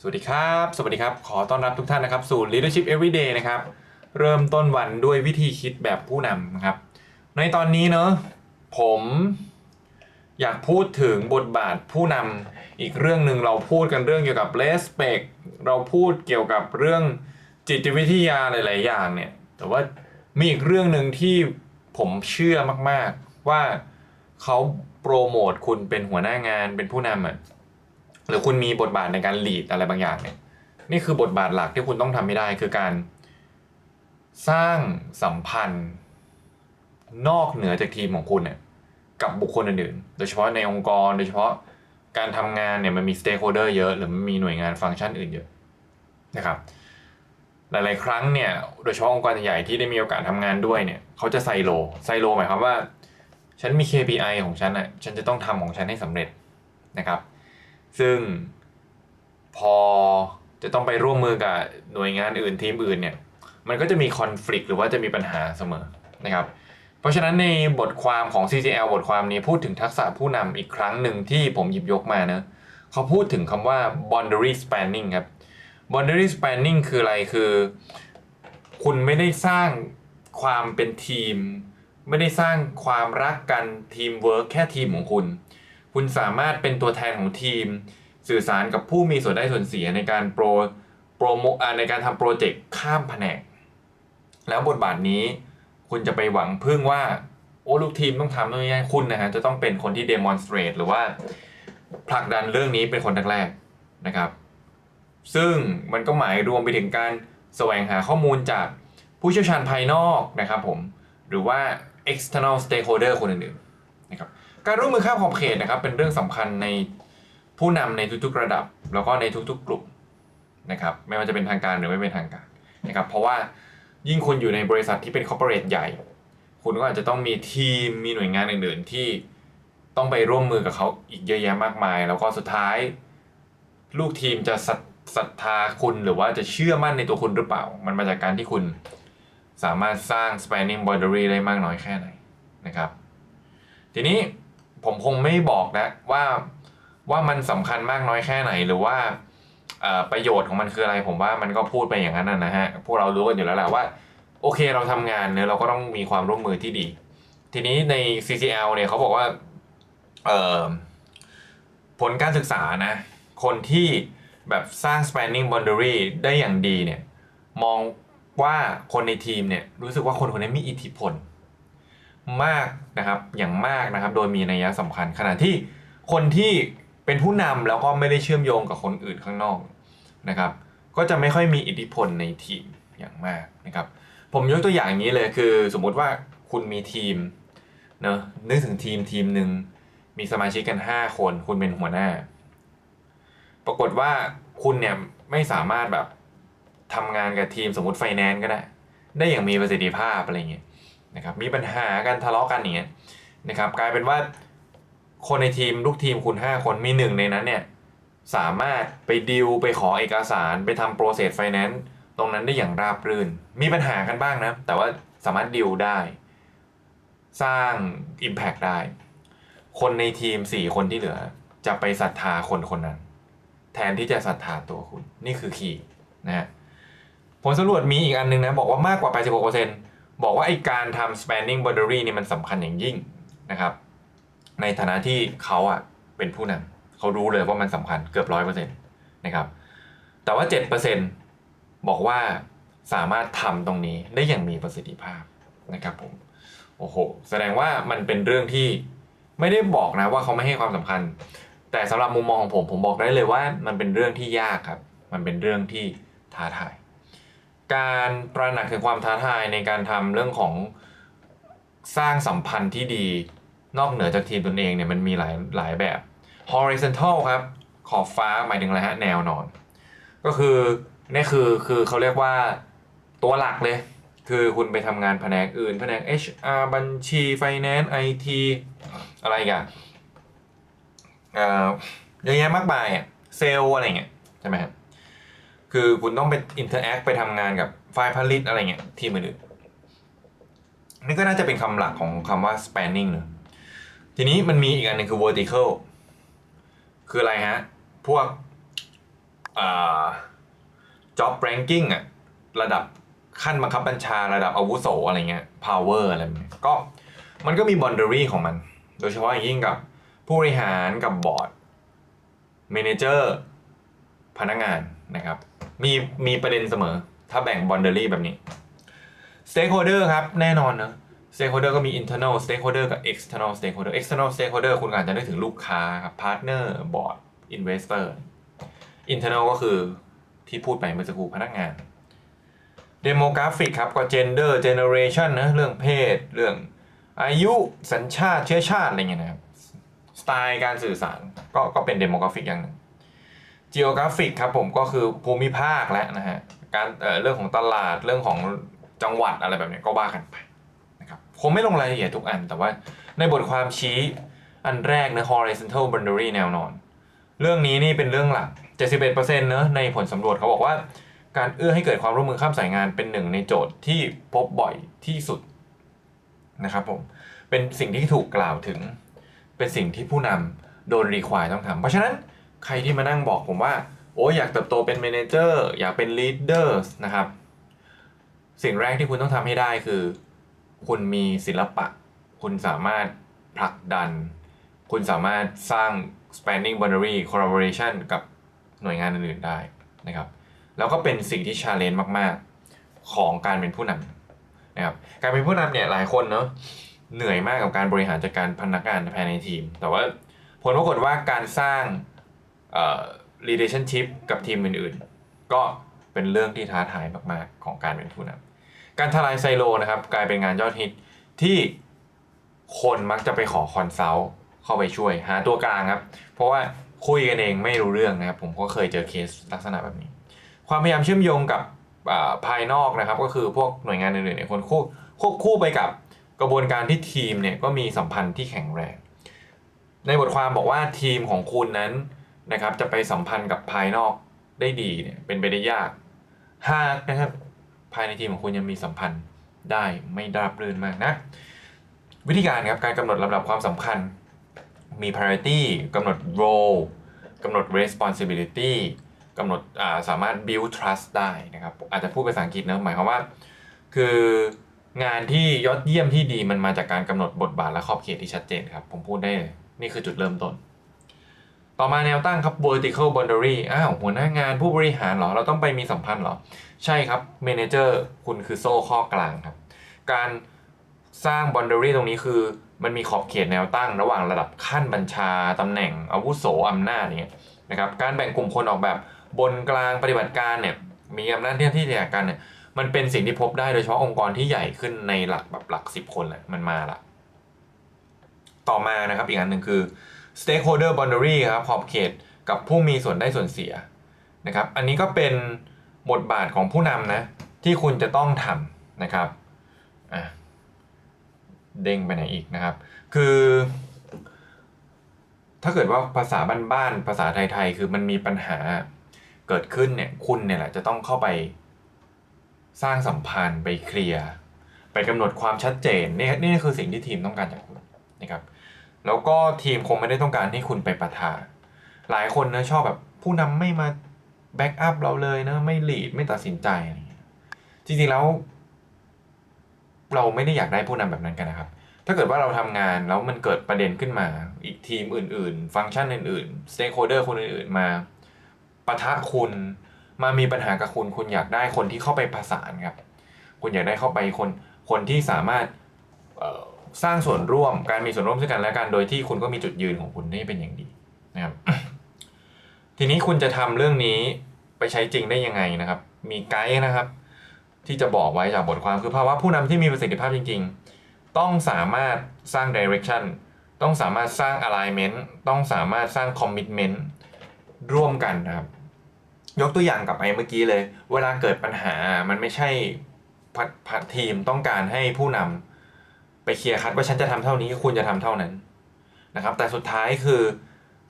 สวัสดีครับ สวัสดีครับ ขอต้อนรับทุกท่านนะครับ สู่ Leadership Everyday นะครับ เริ่มต้นวันด้วยวิธีคิดแบบผู้นำนะครับ ในตอนนี้เนอะผมอยากพูดถึงบทบาทผู้นำอีกเรื่องหนึ่งเราพูดกันเรื่องเกี่ยวกับ respect เราพูดเกี่ยวกับเรื่องจิตวิทยาหลาย ๆ อย่างเนี่ย แต่ว่ามีอีกเรื่องหนึ่งที่ผมเชื่อมาก ๆ ว่าเขาโปรโมทคุณเป็นหัวหน้างานเป็นผู้นำอะ หรือคุณมีบทบาทในการ lead อะไรบางอย่างเนี่ยนี่คือบทบาทหลักที่คุณต้องทำไม่ได้คือการ สร้างสัมพันธ์ นอกเหนือจากทีมของคุณเนี่ยกับบุคคลอื่นๆ โดยเฉพาะในองค์กร โดยเฉพาะการทำงานเนี่ยมันมี stakeholder เยอะ หรือมันมีหน่วยงานฟังก์ชันอื่นเยอะนะครับ หลายๆ ครั้งเนี่ย โดยเฉพาะองค์กรใหญ่ที่ได้มีโอกาสทำงานด้วยเนี่ยเขาจะไซโล ไซโลหมายความว่า ฉันมี KPI ของฉันอะ ฉันจะต้องทำของฉันให้สำเร็จนะครับ ซึ่งพอจะต้องไปร่วมมือกับหน่วยงานอื่นทีมอื่นเนี่ยมันก็จะมีคอน FLICT หรือว่าจะมีปัญหาเสมอนะครับเพราะฉะนั้นในบทความของ CCL บทความนี้พูดถึงทักษะผู้นำอีกครั้งหนึ่งที่ผมหยิบยกมานะเขาพูดถึงคำว่า boundary spanning ครับ boundary spanning คืออะไรคือ คุณไม่ได้สร้างความเป็นทีม ไม่ได้สร้างความรักกันทีมเวิร์กแค่ทีมของคุณ คุณสามารถเป็นตัวแทนของทีม สื่อสารกับผู้มีส่วนได้ส่วนเสียในการโปรโปรโมในการทำโปรเจกต์ข้ามแผนก แล้วบทบาทนี้คุณจะไปหวังพึ่งว่า โอ้ลูกทีมต้องทำนู่นนี่นั่นคุณนะฮะจะต้องเป็นคนที่ demonstrate หรือว่าผลักดันเรื่องนี้เป็นคนแรกๆนะครับ ซึ่งมันก็หมายรวมไปถึงการแสวงหาข้อมูลจากผู้เชี่ยวชาญภายนอกนะครับผม หรือว่า external stakeholder คนอื่นๆนะครับ การร่วมมือข้ามขอบเขตนะครับเป็นเรื่องสำคัญในผู้นำในทุกๆระดับ แล้วก็ในทุกๆ กลุ่มนะครับไม่ว่าจะเป็นทางการหรือไม่เป็นทางการนะครับเพราะว่ายิ่งคุณอยู่ในบริษัทที่เป็นคอร์เปอเรทใหญ่ คุณก็อาจจะต้องมีทีมมีหน่วยงานอื่นๆ ที่ต้องไปร่วมมือกับเขาอีกเยอะแยะมากมาย แล้วก็สุดท้าย ลูกทีมจะศรัทธาคุณหรือว่าจะเชื่อมั่นในตัวคุณหรือเปล่า มันมาจากการที่คุณสามารถสร้าง spanning boundary ได้มากน้อยแค่ไหนนะครับ ทีนี้ ผมคงไม่บอกนะว่าว่ามันสำคัญมากน้อยแค่ไหนหรือว่าประโยชน์ของมันคืออะไร ผมว่ามันก็พูดไปอย่างนั้นนะฮะพวกเรารู้กันอยู่แล้วแหละว่า โอเคเราทำงานเนอะเราก็ต้องมีความร่วมมือที่ดี ทีนี้ใน CCL เนี่ยเขาบอกว่าผลการศึกษานะ คนที่แบบสร้าง spanning boundary ได้อย่างดีเนี่ยมองว่าคนในทีมเนี่ยรู้สึกว่าคนคนนี้มีอิทธิพล มากนะครับอย่างมากนะครับ โดยมีนัยสำคัญ ขณะที่คนที่เป็นผู้นำแล้วก็ไม่ได้เชื่อมโยงกับคนอื่นข้างนอกนะครับ ก็จะไม่ค่อยมีอิทธิพลในทีมอย่างมากนะครับ ผมยกตัวอย่างอย่างนี้เลยคือสมมุติว่าคุณมีทีมเนอะนึกถึงทีมทีมหนึ่งมีสมาชิกกัน 5 คน คุณเป็นหัวหน้า ปรากฏว่าคุณเนี่ยไม่สามารถแบบทำงานกับทีมสมมติไฟแนนซ์ก็ได้ ได้อย่างมีประสิทธิภาพอะไรเงี้ย นะครับมีปัญหากันทะเลาะกันอย่างเงี้ยนะครับกลายเป็นว่าคนในทีมลูกทีมคุณ 5 คนมีหนึ่งในนั้นเนี่ยสามารถไปดิวไปขอเอกสารไปทำโปรเซสไฟแนนซ์ตรงนั้นได้อย่างราบรื่น มีปัญหากันบ้างนะ แต่ว่าสามารถดิวได้ สร้าง Impact ได้ คนในทีม 4 คนที่เหลือ จะไปศรัทธาคนคนนั้น แทนที่จะศรัทธาตัวคุณ นี่คือคีย์นะฮะผลสำรวจมีอีกอันนึงนะ บอกว่ามากกว่า 86% บอกว่าไอการทำ spanning boundary นี่มันสำคัญอย่างยิ่งนะครับ ในฐานะที่เขาอะเป็นผู้นำเขารู้เลยว่ามันสำคัญเกือบร้อยเปอร์เซ็นต์นะครับ แต่ว่าเจ็ดเปอร์เซ็นต์บอกว่าสามารถทำตรงนี้ได้อย่างมีประสิทธิภาพนะครับผม โอ้โห แสดงว่ามันเป็นเรื่องที่ไม่ได้บอกนะว่าเขาไม่ให้ความสำคัญ แต่สำหรับมุมมองของผมผมบอกได้เลยว่า มันเป็นเรื่องที่ยากครับ มันเป็นเรื่องที่ท้าทาย การตระหนักถึงความท้าทายในการทำเรื่องของสร้างสัมพันธ์ที่ดีนอกเหนือจากทีมตนเองเนี่ยมันมีหลายหลายแบบ horizontal ครับ ขอบฟ้าหมายถึงอะไรฮะแนวนอน ก็คือนี่คือคือเขาเรียกว่าตัวหลักเลย คือคุณไปทำงานแผนกอื่น แผนก HR บัญชี Finance IT อะไรอีกันเอ่อเยอะแยะมากมายอะเซลอะไรเงี้ยใช่ไหมครับ คือคุณต้องไปอินเตอร์แอคไปทำงานกับฝ่ายผลิตอะไรเงี้ยทีมอื่นนี่ก็น่าจะเป็นคำหลักของคำว่า spanning เนอะทีนี้มันมีอีกอันหนึงคือ vertical คืออะไรฮะ พวกอ่า job ranking อะระดับขั้นบังคับบัญชาระดับอาวุโสอะไรเงี้ย power อะไรเนี้ยก็มันก็มี boundary ของมัน โดยเฉพาะอย่างยิ่งกับผู้บริหารกับบอร์ด manager พนักงาน นะครับ มีมีประเด็นเสมอ ถ้าแบ่งบอนเดอรี่แบบนี้สเต็กโคเดอร์ครับ แน่นอนนะสเต็กโคเดอร์ก็มี internal stakeholder กับ external stakeholder external stakeholder คุณอาจจะนึกถึงลูกค้าครับ partner board investor internal ก็คือที่พูดไปเมื่อสักครู่พนักงานเดโมกราฟิกครับก็ gender generation นะเรื่องเพศ เรื่องอายุสัญชาติเชื้อชาติอะไรเงี้ยนะครับ สไตล์การสื่อสารก็ก็เป็นเดโมกราฟิกอย่างหนึ่ง geographic ครับผมก็คือภูมิภาคและนะฮะการเเรื่องของตลาดเรื่องของจังหวัดอะไรแบบนี้ก็ว่ากันไปนะครับคงไม่ลงรายละเอียดทุกอัน แต่ว่าในบทความชี้อันแรกนะ horizontal boundary แนวนอน เรื่องนี้นี่เป็นเรื่องหลัก 71%เนอะในผลสำรวจเขาบอกว่า การเอื้อให้เกิดความร่วมมือข้ามสายงานเป็นหนึ่งในโจทย์ที่พบบ่อยที่สุดนะครับผมเป็นสิ่งที่ถูกกล่าวถึง เป็นสิ่งที่ผู้นำโดนรีควายต้องทำเพราะฉะนั้น ใครที่มานั่งบอกผมว่า โอ้ยอยากเติบโตเป็นเมนเจอร์อยากเป็นลีดเดอร์นะครับ สิ่งแรกที่คุณต้องทำให้ได้คือ คุณมีศิลปะ คุณสามารถผลักดัน คุณสามารถสร้าง spanning boundary collaboration กับหน่วยงานอื่นๆได้นะครับ แล้วก็เป็นสิ่งที่ชาเลนจ์มาก ๆ ของการเป็นผู้นำนะครับ การเป็นผู้นำเนี่ยหลายคนเนาะเหนื่อยมากกับการบริหารจัดการพนักงานภายในทีม แต่ว่าผลปรากฏว่าการสร้าง relationship กับทีมอื่นๆ ก็เป็นเรื่องที่ท้าทายมากๆ ของการเป็นผู้นำการทลายไซโลนะครับ กลายเป็นงานยอดฮิตที่คนมักจะไปขอคอนซัลท์เข้าไปช่วย หาตัวกลางครับ เพราะว่าคุยกันเองไม่รู้เรื่องนะครับ ผมก็เคยเจอเคสลักษณะแบบนี้ ความพยายามเชื่อมโยงกับภายนอกนะครับ ก็คือพวกหน่วยงานอื่นๆเนี่ยคนควบควบคู่ไปกับกระบวนการที่ทีมเนี่ยก็มีสัมพันธ์ที่แข็งแรง ในบทความบอกว่าทีมของคุณนั้น นะครับจะไปสัมพันธ์กับภายนอกได้ดีเนี่ยเป็นไปได้ยากหากนะครับภายในทีมของคุณยังมีสัมพันธ์ได้ไม่ราบรื่นมากนะวิธีการครับการกำหนดลำดับความสำคัญมี priority กำหนด role กำหนด responsibility กำหนดาสามารถ build trust ได้นะครับอาจจะพูดภาษาอังกฤษนะหมายความว่า คืองานที่ยอดเยี่ยมที่ดีมันมาจากการกำหนดบทบาทและขอบเขตที่ชัดเจนครับ ผมพูดได้เลยนี่คือจุดเริ่มต้น ต่อมาแนวตั้งครับ vertical boundary อ้าวหัวหน้างานผู้บริหารเหรอ เราต้องไปมีสัมพันธ์เหรอ ใช่ครับ manager คุณคือโซ่ข้อกลางครับ การสร้าง boundary ตรงนี้คือมันมีขอบเขตแนวตั้ง ระหว่างระดับขั้นบัญชาตำแหน่งอาวุโสอำนาจเนี่ยนะครับการแบ่งกลุ่มคนออกแบบบนกลางปฏิบัติการเนี่ยมีอำนาจที่ที่แตกกันเนี่ยมันเป็นสิ่งที่พบได้โดยเฉพาะองค์กรที่ใหญ่ขึ้นในหลักแบบหลักสิบคนแหละมันมาละต่อมานะครับอีกอันหนึ่งคือ stakeholder boundary ครับขอบเขตกับผู้มีส่วนได้ส่วนเสียนะครับ อันนี้ก็เป็นบทบาทของผู้นำนะที่คุณจะต้องทำนะครับเด้งไปไหนอีกนะครับ คือ ถ้าเกิดว่าภาษาบ้านๆภาษาไทยๆคือมันมีปัญหาเกิดขึ้นเนี่ยคุณเนี่ยแหละจะต้องเข้าไปสร้างสัมพันธ์ไปเคลียร์ไปกำหนดความชัดเจนนี่นี่คือสิ่งที่ทีมต้องการจากคุณนะครับ แล้วก็ทีมคงไม่ได้ต้องการให้คุณไปประทา หลายคนนะชอบแบบผู้นำไม่มาแบ็กอัพเราเลยนะ ไม่ลีดไม่ตัดสินใจอะไรเงี้ยจริงๆแล้ว เราไม่ได้อยากได้ผู้นำแบบนั้นกันนะครับ ถ้าเกิดว่าเราทำงานแล้วมันเกิดประเด็นขึ้นมา อีกทีมอื่น ๆ ฟังก์ชันอื่นๆสเต็กโฮเดอร์คนอื่นๆมาปะทะคุณมามีปัญหากับคุณคุณอยากได้คนที่เข้าไปประสานครับ คุณอยากได้เข้าไปคนคนที่สามารถ สร้างส่วนร่วมการมีส่วนร่วมซึ่งกันและกันโดยที่คุณก็มีจุดยืนของคุณนี่เป็นอย่างดีนะครับทีนี้คุณจะทำเรื่องนี้ไปใช้จริงได้ยังไงนะครับ มีไกด์นะครับ ที่จะบอกไว้จากบทความคือภาวะผู้นำที่มีประสิทธิภาพจริง ๆ ต้องสามารถสร้าง direction ต้องสามารถสร้าง alignment ต้องสามารถสร้าง commitment ร่วมกันนะครับ ยกตัวอย่างกลับไปเมื่อกี้เลย เวลาเกิดปัญหามันไม่ใช่ผัดทีมต้องการให้ผู้นำ ไปเคลียร์คัดว่าฉันจะทำเท่านี้คุณจะทำเท่านั้นนะครับ แต่สุดท้ายคือ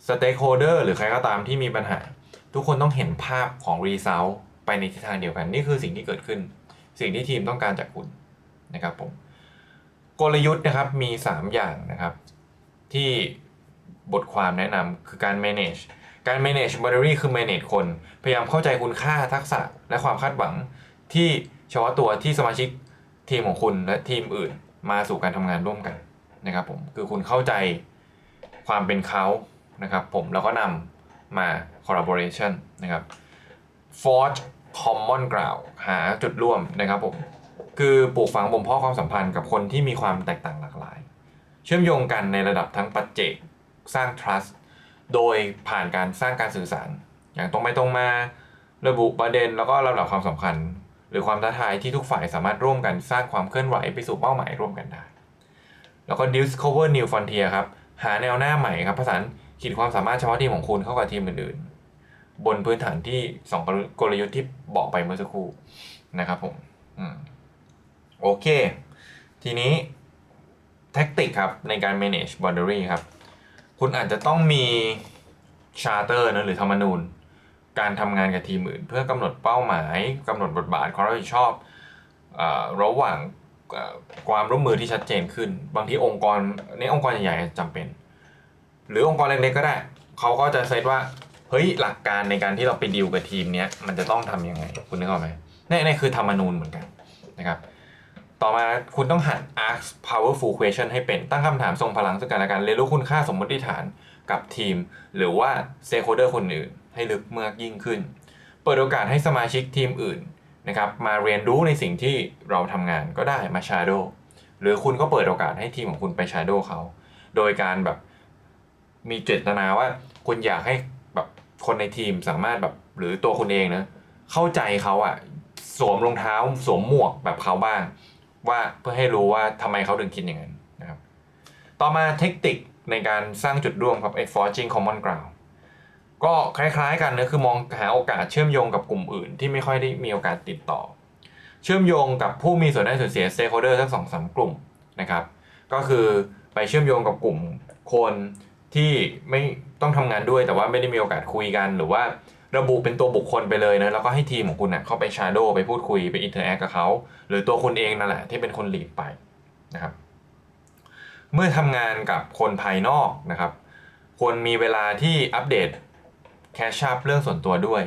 stakeholder หรือใครก็ตามที่มีปัญหา ทุกคนต้องเห็นภาพของ result ไปในทิศทางเดียวกัน นี่คือสิ่งที่เกิดขึ้น สิ่งที่ทีมต้องการจากคุณนะครับผมกลยุทธ์นะครับมี 3 อย่างนะครับ ที่บทความแนะนำคือการ manage การ manage boundary คือ manage คน พยายามเข้าใจคุณค่าทักษะและความคาดหวังที่เฉพาะตัวที่สมาชิกทีมของคุณและทีมอื่น มาสู่การทำงานร่วมกันนะครับผมคือคุณเข้าใจความเป็นเขานะครับผมแล้วก็นำมา collaboration นะครับ forge common ground หาจุดร่วมนะครับผมคือปลูกฝังบ่มเพาะความสัมพันธ์กับคนที่มีความแตกต่างหลากหลาย เชื่อมโยงกันในระดับทั้งปัจเจกสร้าง trust โดยผ่านการสร้างการสื่อสาร อย่างตรงไปตรงมาระบุประเด็นแล้วก็ลำดับความสำคัญ หรือความท้าทายที่ทุกฝ่ายสามารถร่วมกันสร้างความเคลื่อนไหวไปสู่เป้าหมายร่วมกันได้ แล้วก็ discover new frontier ครับ หาแนวหน้าใหม่ครับผสานขีดความสามารถเฉพาะทีมของคุณเข้ากับทีมอื่นๆ บนพื้นฐานที่สองกลยุทธ์ที่บอกไปเมื่อสักครู่นะครับผมอืมโอเค ทีนี้แท็กติกครับ ในการ manage boundary ครับ คุณอาจจะต้องมี charter นะหรือธรรมนูญ การทำงานกับทีมอื่น เพื่อกำหนดเป้าหมายกำหนดบทบาทความรับผิดชอบอระหว่างความร่วมมือที่ชัดเจนขึ้น บางทีองค์กรในองค์กรใหญ่ๆจำเป็น หรือองค์กรเล็กๆก็ได้เขาก็จะเซตว่าเฮ้ยหลักการในการที่เราไปดีลกับทีมเนี้ยมันจะต้องทำยังไง คุณนึกออกไหมนี่นี่คือธรรมนูญเหมือนกันนะครับต่อมาคุณต้องหัด ask powerful question ให้เป็นตั้งคำถามทรงพลังซึ่งกันและกันเรียนรู้คุณค่าสมมติฐานกับทีม หรือว่า stakeholder คนอื่น ให้ลึกมื่อยิ่งขึ้น เปิดโอกาสให้สมาชิกทีมอื่นนะครับมาเรียนรู้ในสิ่งที่เราทำงานก็ได้มา shadow หรือคุณก็เปิดโอกาสให้ทีมของคุณไป shadow เขา โดยการแบบมีเจตนาว่าคุณอยากให้แบบคนในทีมสามารถแบบหรือตัวคุณเองนะเข้าใจเขาอะสวมรองเท้าสวมหมวกแบบเขาบ้าง ว่าเพื่อให้รู้ว่าทำไมเขาถึงคิดอย่างนั้นนะครับ ต่อมาเทคนิคในการสร้างจุดร่วมครับไอ้ forging common ground ก็คล้ายๆกันนะคือมองหาโอกาสเชื่อมโยงกับกลุ่มอื่น ที่ไม่ค่อยได้มีโอกาสติดต่อ เชื่อมโยงกับผู้มีส่วนได้ส่วนเสีย stakeholder ทั้งสองสามกลุ่มนะครับ ก็คือไปเชื่อมโยงกับกลุ่มคนที่ไม่ต้องทำงานด้วยแต่ว่าไม่ได้มีโอกาสคุยกัน หรือว่าระบุเป็นตัวบุคคลไปเลยนะแล้วก็ให้ทีมของคุณเนะ่ยเข้าไป shadow ไปพูดคุยไป interact กับเขาหรือตัวคุณเองนั่นแหละที่เป็นคน lead ไปนะครับ เมื่อทำงานกับคนภายนอกนะครับควรมีเวลาที่อัปเดต แคชชัพเรื่องส่วนตัวด้วย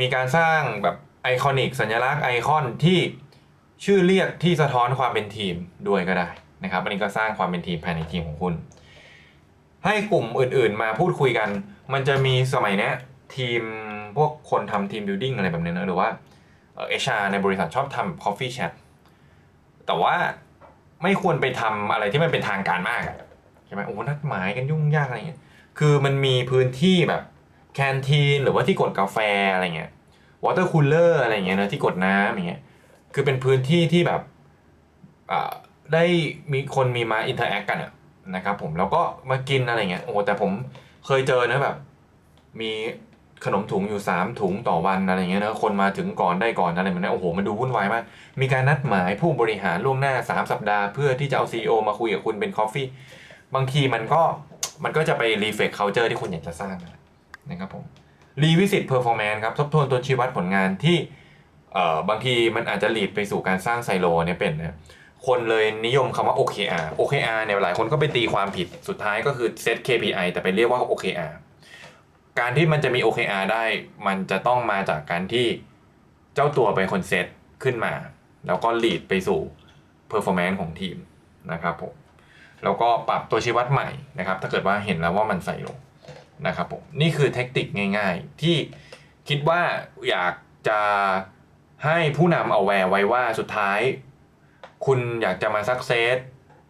มีการสร้างแบบไอคอนิกสัญลักษณ์ไอคอนที่ชื่อเรียกที่สะท้อนความเป็นทีมด้วยก็ได้นะครับอันนี้ก็สร้างความเป็นทีมภายในทีมของคุณ ให้กลุ่มอื่นๆ มาพูดคุยกัน มันจะมีสมัยนี้ทีมพวกคนทำทีมบิวดิ้งอะไรแบบนี้นะหรือว่าเอชาในบริษัทชอบทำ coffee chat แต่ว่าไม่ควรไปทำอะไรที่มันเป็นทางการมากใช่ไหมโอ้นัดหมายกันยุ่งยากอะไรเงี้ยคือมันมีพื้นที่แบบ แคนทีนหรือว่าที่กดกาแฟอะไรเงี้ยวอเตอร์คูลเลอร์อะไรเงี้ยนะที่กดน้ำอย่างเงี้ยคือเป็นพื้นที่ที่แบบได้มีคนมีมาอินเทอร์แอคกันนะครับผมแล้วก็มากินอะไรเงี้ยโอ้แต่ผมเคยเจอนะแบบ มีขนมถุงอยู่ 3 ถุงต่อวันอะไรเงี้ยนะคนมาถึงก่อนได้ก่อนอะไรแบบนี้โอ้โหมันดูวุ่นวายมาก มีการนัดหมายผู้บริหารล่วงหน้า 3 สัปดาห์เพื่อที่จะเอา CEO มาคุยกับคุณเป็นคอฟฟี่บางทีมันก็มันก็จะไปรีเฟกเคาเจอร์ที่คุณอยากจะสร้างนะ นะครับผมรีวิสิตเพอร์ฟอร์แมนซ์ครับทบทวนตัวชี้วัดผลงานที่เอ่อบางทีมันอาจจะลีดไปสู่การสร้างไซโลเนี่ยเป็นนะคนเลยนิยมคำว่า OKR OKR เนี่ยหลายคนก็ไปตีความผิดสุดท้ายก็คือ set KPI แต่ไปเรียกว่า OKR การที่มันจะมี OKR ได้มันจะต้องมาจากการที่เจ้าตัวเป็นคนเซตขึ้นมา แล้วก็ lead ไปสู่ performance ของทีมนะครับผมแล้วก็ปรับตัวชี้วัดใหม่นะครับ ถ้าเกิดว่าเห็นแล้วว่ามันใส่ลง นะครับผมนี่คือเทคนิคง่าย ๆ ที่คิดว่าอยากจะให้ผู้นำเอาแวร์ไว้ว่าสุดท้าย คุณอยากจะมาซักเซส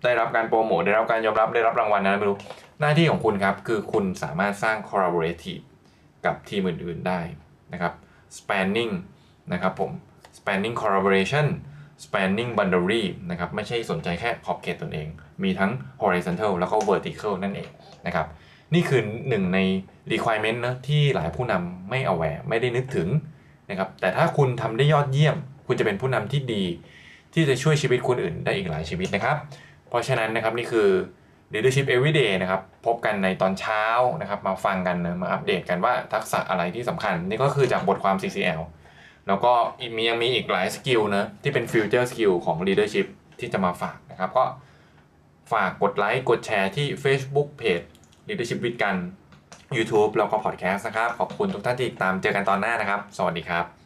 ได้รับการโปรโมทได้รับการยอมรับได้รับรางวัลอะไรไม่รู้หน้าที่ของคุณครับ คือคุณสามารถสร้าง collaborative กับทีมอื่น ๆ ได้นะครับ spanning นะครับผม spanning collaboration spanning boundary นะครับไม่ใช่สนใจแค่ขอบเขตตนเอง มีทั้ง horizontal แล้วก็ vertical นั่นเองนะครับ นี่คือหนึ่งใน requirement นะที่หลายผู้นำไม่ aware ไม่ได้นึกถึงนะครับแต่ถ้าคุณทำได้ยอดเยี่ยม คุณจะเป็นผู้นำที่ดี ที่จะช่วยชีวิตคนอื่นได้อีกหลายชีวิตนะครับ เพราะฉะนั้นนะครับนี่คือ leadership everyday นะครับพบกันในตอนเช้านะครับมาฟังกันนะมาอัปเดตกันว่าทักษะอะไรที่สำคัญ นี่ก็คือจากบทความ CCL แล้วก็มียังมีอีกหลายสกิลนะที่เป็น future skill ของ leadership ที่จะมาฝากนะครับก็ฝากกดไลค์กดแชร์ที่ Facebook Page leadership with กัน YouTube แล้วก็พอดแคสต์นะครับ ขอบคุณทุกท่านที่ติดตามเจอกันตอนหน้านะครับ สวัสดีครับ